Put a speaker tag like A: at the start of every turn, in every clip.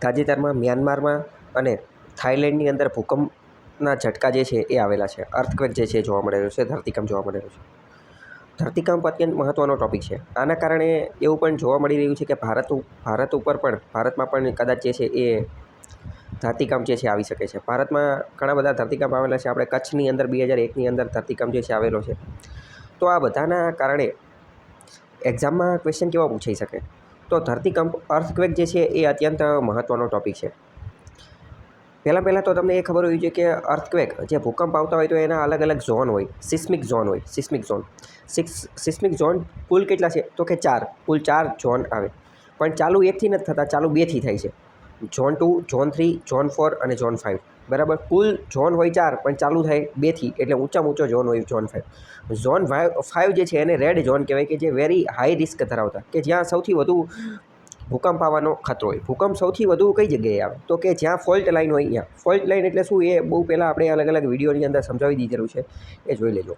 A: તાજેતરમાં મ્યાનમારમાં અને થાઈલેન્ડની અંદર ભૂકંપના ઝટકા જે છે એ આવેલા છે. અર્થક્વેક જે છે જોવા મળેલો છે, ધરતીકંપ જોવા મળેલો છે. ધરતીકંપ અત્યંત મહત્ત્વનો ટૉપિક છે. આના કારણે એવું પણ જોવા મળી રહ્યું છે કે ભારત ભારત ઉપર પણ, ભારતમાં પણ કદાચ જે છે એ ધરતીકંપ જે છે આવી શકે છે. ભારતમાં ઘણા બધા ધરતીકંપ આવેલા છે. આપણે કચ્છની અંદર, બે હજાર એકની અંદર ધરતીકંપ જે છે આવેલો છે. તો આ બધાના કારણે એક્ઝામમાં ક્વેશ્ચન કેવા પૂછાઈ શકે? તો ધરતીકંપ અર્થક્વેક જે છે એ અત્યંત મહત્ત્વનો ટૉપિક છે. પહેલાં પહેલાં તો તમને એ ખબર હોવી જોઈએ કે અર્થક્વેક જે ભૂકંપ આવતા હોય તો એના અલગ અલગ ઝોન હોય, સિસ્મિક ઝોન હોય, seismic zone. Six, seismic zone કુલ કેટલા છે? તો કે ચાર, કુલ ચાર ઝોન આવે. પણ ચાલુ એકથી નથી થતા, ચાલુ બેથી થાય છે. Zone two, zone three, zone four અને ઝોન ફાઇવ બરાબર? કુલ ઝોન હોય ચાર, પણ ચાલુ થાય બેથી, એટલે ઊંચામાં ઊંચો ઝોન હોય ઝોન ફાઇવ ઝોન ફાઇવ જે છે એને રેડ ઝોન કહેવાય કે જે વેરી હાઈ રિસ્ક ધરાવતા. કે જ્યાં સૌથી વધુ ભૂકંપ આવવાનો ખતરો હોય. ભૂકંપ સૌથી વધુ કઈ જગ્યાએ આવે? તો કે જ્યાં ફોલ્ટ લાઈન હોય ત્યાં. ફોલ્ટ લાઈન એટલે શું? એ બહુ પહેલાં આપણે અલગ અલગ વિડીયોની અંદર સમજાવી દીધેલું છે. એ જોઈ લેજો.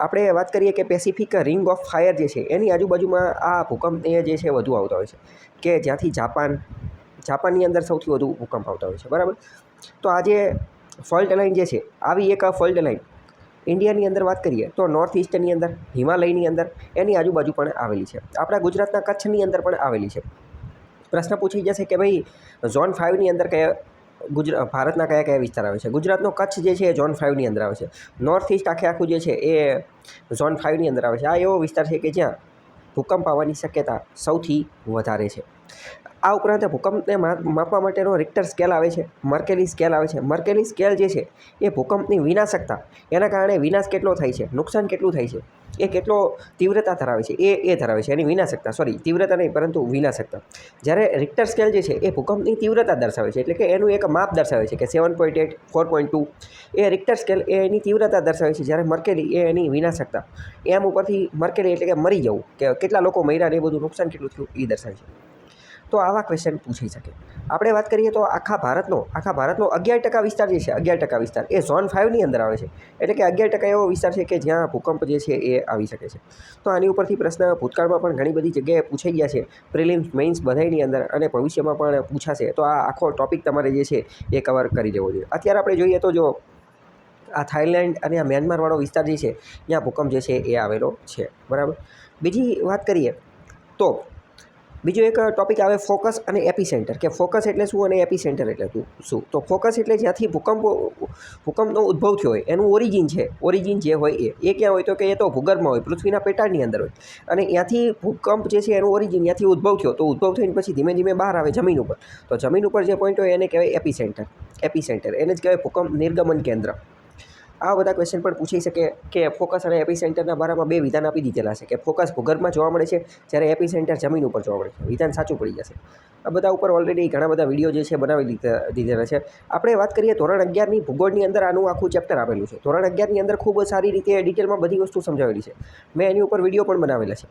A: આપણે વાત કરીએ કે પેસિફિક રિંગ ઓફ ફાયર જે છે, એની આજુબાજુમાં આ ભૂકંપ જે છે, વધુ આવતા હોય છે. કે જ્યાંથી જાપાન જાપાનની અંદર સૌથી વધુ ભૂકંપ આવતા હોય છે, બરાબર? તો આજે ફોલ્ટ લાઈન જે છે, આવી એક ફોલ્ટ લાઇન ઇન્ડિયાની અંદર વાત કરીએ તો નોર્થ ઇસ્ટની અંદર, હિમાલયની અંદર, એની આજુબાજુ પણ આવેલી છે. આપણા ગુજરાતના કચ્છની અંદર પણ આવેલી છે. પ્રશ્ન પૂછી જશે કે ભાઈ, ઝોન ફાઇવની અંદર કયા ગુજરાત ભારતના કયા કયા વિસ્તાર આવે છે? ગુજરાતનો કચ્છ જે છે એ ઝોન ફાઇવની અંદર આવે છે. નોર્થ ઇસ્ટ આખે આખું જે છે એ ઝોન ફાઇવની અંદર આવે છે. આ એવો વિસ્તાર છે કે જ્યાં ભૂકંપ આવવાની શક્યતા સૌથી વધારે છે. આ ઉપરાંત ભૂકંપને માપવા માટેનો રિક્ટર સ્કેલ આવે છે મર્કેલી સ્કેલ આવે છે. મર્કેલી સ્કેલ જે છે, એ ભૂકંપની વિનાશકતા, એના કારણે વિનાશ કેટલો થાય છે, નુકસાન કેટલું થાય છે, એ કેટલો તીવ્રતા ધરાવે છે, એ એ ધરાવે છે, એની વિનાશકતા સોરી તીવ્રતા નહીં, પરંતુ વિનાશકતા. જ્યારે રિક્ટર સ્કેલ જે છે, એ ભૂકંપની તીવ્રતા દર્શાવે છે, એટલે કે એનું એક માપ દર્શાવે છે કે seven point eight four point two એ રિક્ટર સ્કેલ એ એની તીવ્રતા દર્શાવે છે, જ્યારે મર્કેલી એ એની વિનાશકતા. એમ ઉપરથી મર્કેલી એટલે કે મરી જવું, કે કેટલા લોકો મર્યા ને એ બધું નુકસાન કેટલું થયું, એ દર્શાવે છે. તો આવા ક્વેશ્ચન પૂછાઈ શકે. આપણે વાત કરીએ તો આખા ભારતનો આખા ભારતનો અગિયાર ટકા વિસ્તાર જે છે, અગિયાર ટકા વિસ્તાર, એ ઝોન ફાઇવની અંદર આવે છે. એટલે કે અગિયાર ટકા એવો વિસ્તાર છે કે જ્યાં ભૂકંપ જે છે એ આવી શકે છે. તો આની ઉપરથી પ્રશ્ન ભૂતકાળમાં પણ ઘણી બધી જગ્યાએ પૂછાઈ ગયા છે. પ્રિલિમ્સ મેઇન્સ બધાની અંદર અને ભવિષ્યમાં પણ પૂછાશે. તો આ આખો ટોપિક તમારે જે છે એ કવર કરી દેવો જોઈએ. અત્યારે આપણે જોઈએ તો જો આ થાઇલેન્ડ અને આ મ્યાનમારવાળો વિસ્તાર જે છે, ત્યાં ભૂકંપ જે છે એ આવેલો છે. બરાબર? બીજી વાત કરીએ તો બીજો એક ટોપિક આવે ફોકસ અને એપી સેન્ટર કે ફોકસ એટલે શું અને એપી સેન્ટર એટલે શું? તો ફોકસ એટલે જ્યાંથી ભૂકંપ, ભૂકંપનો ઉદ્ભવ થયો હોય, એનું ઓરિજિન છે. ઓરિજિન જે હોય એ. એ ક્યાં હોય તો કે એ તો ભૂગર્ભમાં હોય, પૃથ્વીના પેટાળની અંદર હોય. અને ત્યાંથી ભૂકંપ જે છે એનું ઓરિજિન ત્યાંથી ઉદ્ભવ થયો. તો ઉદ્ભવ થઈને પછી ધીમે ધીમે બહાર આવે જમીન ઉપર. તો જમીન ઉપર જે પોઈન્ટ હોય એને કહેવાય એપી સેન્ટર એપી સેન્ટર એને જ કહેવાય ભૂકંપ નિર્ગમન કેન્દ્ર. આ બધા ક્વેશ્ચન પણ પૂછી શકે કે ફોકસ અને એપી સેન્ટરના બારામાં બે વિધાન આપી દીધેલા છે. કે ફોકસ ભૂગર્ભમાં જોવા મળે છે, જ્યારે એપી સેન્ટર જમીન ઉપર જોવા મળે છે. વિધાન સાચું પડી જશે. આ બધા ઉપર ઓલરેડી ઘણા બધા વીડિયો જે છે બનાવી દીધા, દીધેલા છે. આપણે વાત કરીએ ધોરણ અગિયારની ભૂગોળની અંદર આનું આખું ચેપ્ટર આપેલું છે. ધોરણ અગિયારની અંદર ખૂબ સારી રીતે ડિટેલમાં બધી વસ્તુ સમજાવેલી છે. મેં એની ઉપર વીડિયો પણ બનાવેલા છે.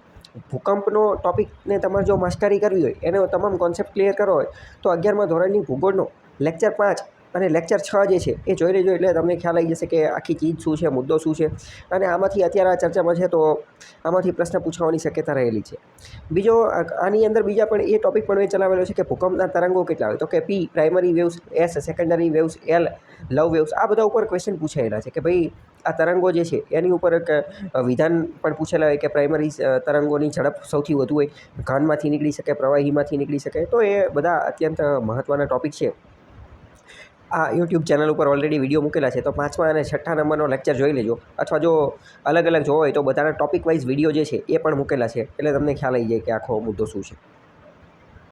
A: ભૂકંપનો ટોપિકને તમારે જો માસ્ટરી કરવી હોય, એનો તમામ કોન્સેપ્ટ ક્લિયર કરો હોય, તો અગિયારમાં ધોરણની ભૂગોળનો લેક્ચર પાંચ અને લેક્ચર છ જે છે, એ જોઈ લેજો એટલે તમને ખ્યાલ આવી જશે કે આખી ચીજ શું છે, મુદ્દો શું છે. અને આમાંથી અત્યારે આ ચર્ચામાં છે તો આમાંથી પ્રશ્ન પૂછવાની શક્યતા રહેલી છે. બીજો, આની અંદર બીજા પણ એ ટોપિક પણ મેં ચલાવેલો છે કે ભૂકંપના તરંગો કેટલા હોય તો કે P primary waves S secondary waves L Love waves આ બધા ઉપર ક્વેશ્ચન પૂછાયેલા છે કે ભાઈ આ તરંગો જે છે, એની ઉપર એક વિધાન પણ પૂછેલા હોય કે પ્રાઇમરી તરંગોની ઝડપ સૌથી વધુ હોય. ઘાનમાંથી નીકળી શકે, પ્રવાહીમાંથી નીકળી શકે. તો એ બધા અત્યંત મહત્ત્વના ટોપિક છે. આ યુટ્યુબ ચેનલ ઉપર ઓલરેડી વીડિયો મૂકેલા છે, તો પાંચમા અને છઠ્ઠા નંબરનો લેક્ચર જોઈ લેજો. અથવા જો અલગ અલગ જોવો હોય તો બધાના ટોપિક વાઇઝ વીડિયો જે છે એ પણ મૂકેલા છે. એટલે તમને ખ્યાલ આવી જાય કે આખો મુદ્દો શું છે.